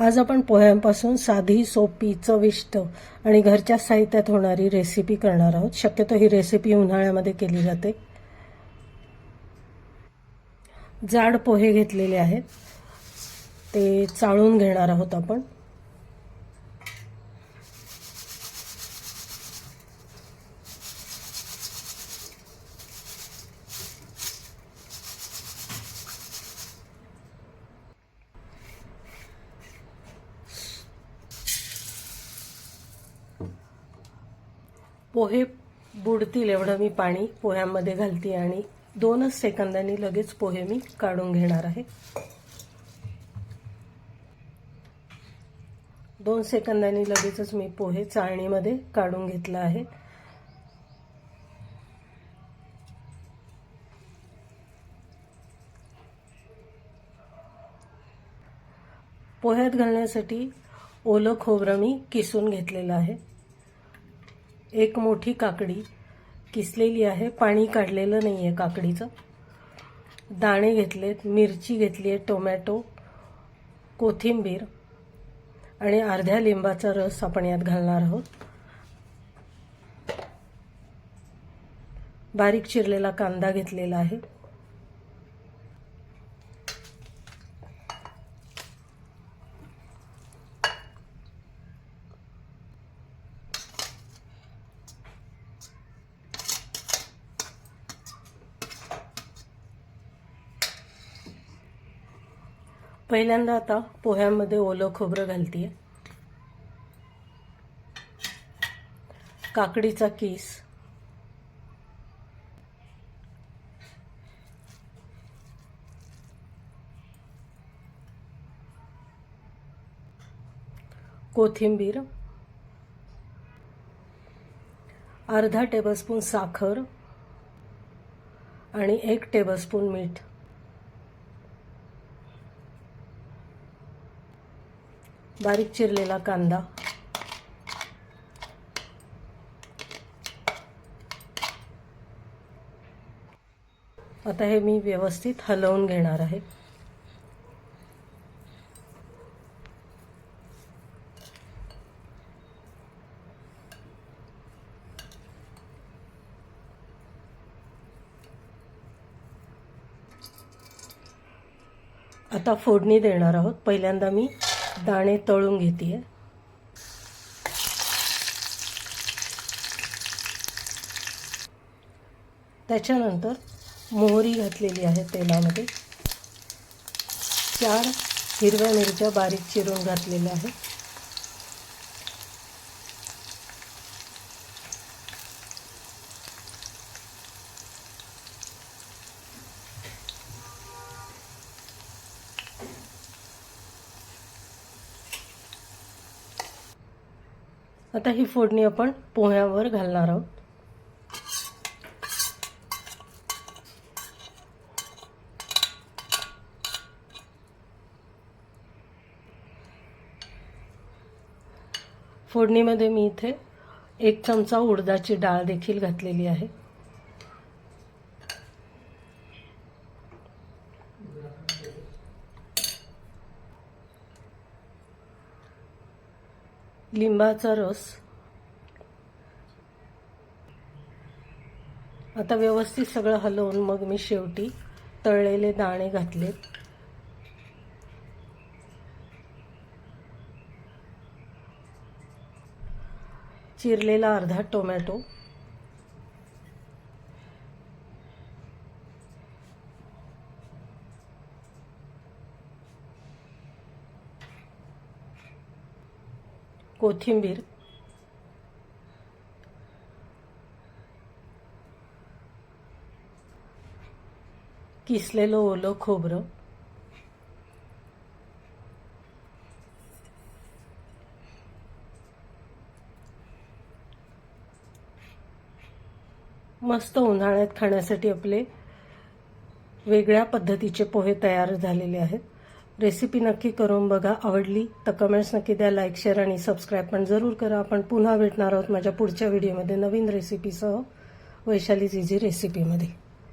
आज आपण पोह्यांपासून साधी सोपी चविष्ट आणि घरच्या साहित्यात होणारी रेसिपी करणार आहोत. शक्यतो ही रेसिपी उन्हाळ्यामध्ये केली जाते. जाड पोहे घेतलेले आहेत. ते चाळून घेणार आहोत आपण. पोहे बुडतील एवढं मी पाणी पोह्यांमध्ये घालते आणि दोनच सेकंदांनी लगेच पोहे मी काढून घेणार आहे. दोन सेकंदांनी लगेचच मी पोहे चाळणीमध्ये काढून घेतला आहे. पोह्यात घालण्यासाठी ओलं खोबरं मी किसून घेतलेलं आहे. एक मोठी काकडी किसलेली आहे. पाणी काढलेलं नाही आहे काकडीचं. दाणे घेतलेत मिरची घेतली आहे टोमॅटो कोथिंबीर आणि अर्ध्या लिंबाचा रस आपण यात घालणार आहोत. बारीक चिरलेला कांदा घेतलेला आहे. पहिल्यांदा आता पोह्यामध्ये ओलं खोबरं घालतीये. काकडीचा किस. कोथिंबीर. अर्धा टेबलस्पून साखर. आणि एक टेबलस्पून मीठ. बारीक चिरलेला कांदा. आता हे मी व्यवस्थित हलवून घेणार आहे. आता फोडणी देणार आहोत. पहिल्यांदा मी दाणे तळून घेते त्याच्यानंतर मोहरी घातलेली आहे तेलामध्ये. चार हिरव्या मिरच्या बारीक चिरून घातलेल्या आहेत. आता ही फोडणी आपण पोह्यावर घालणार आहोत. फोडणीमध्ये मी इथे एक चमचा उडदाची डाळ देखील घातलेली आहे. लिंबाचा रस. आता व्यवस्थित सगळं हलवून मग मी शेवटी तळलेले दाणे घातलेत. चिरलेला अर्धा टोमॅटो. कोथिंबीर. किसलेलं ओलं खोबरं. मस्त उन्हाळ्यात खाण्यासाठी आपले वेगळ्या पद्धतीचे पोहे तयार झालेले आहेत. रेसिपी नक्की करून बघा. आवडली तर कमेंट्स नक्की द्या. लाईक शेअर आणि सबस्क्राईब पण जरूर करा. आपण पुन्हा भेटणार आहोत माझ्या पुढच्या व्हिडिओमध्ये नवीन रेसिपीसह वैशाली झिझी रेसिपीमध्ये